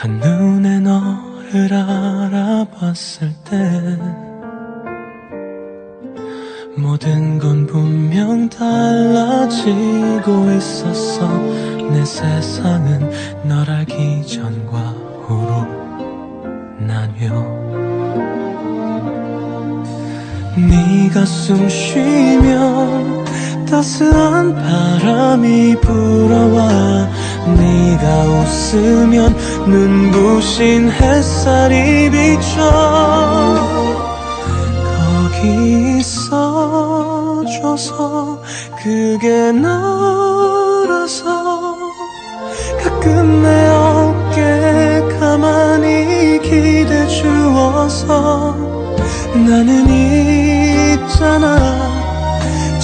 한눈에 너를 알아봤을 때 모든 건 분명 달라지고 있었어. 내 세상은 널 알기 전과 후로 나뉘어. 네가 숨 쉬면 따스한 바람이 불어와 네가 웃으면 눈부신 햇살이 비쳐 거기 있어줘서 그게 너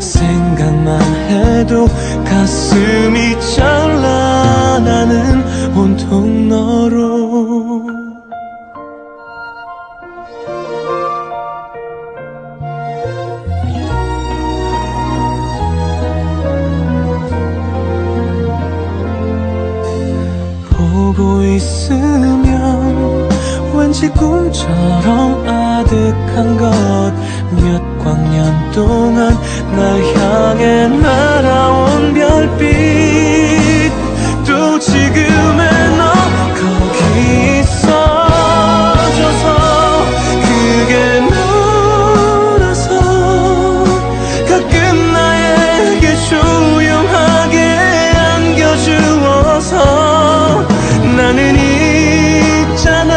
생각만 해도 가슴이 나는 온통 너로. 보고 있으면 왠지 꿈처럼 아득한 것. 몇 광년 동안 날 향해 날아온 별빛. 또 지금의 너 거기 있어줘서 그게 너라서 가끔 나에게 조용하게 안겨주어서 나는 있잖아.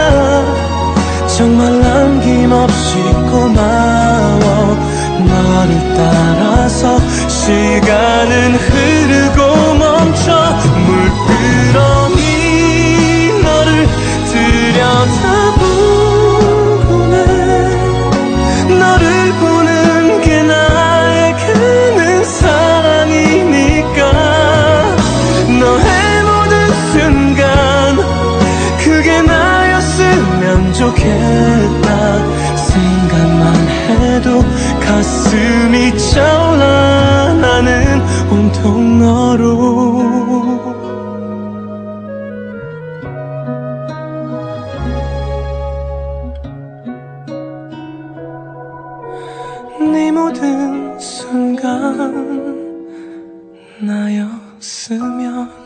정말 남김없이 고마워. 너를 따라서 시간은 통 너로. 네 모든 순간 나였으면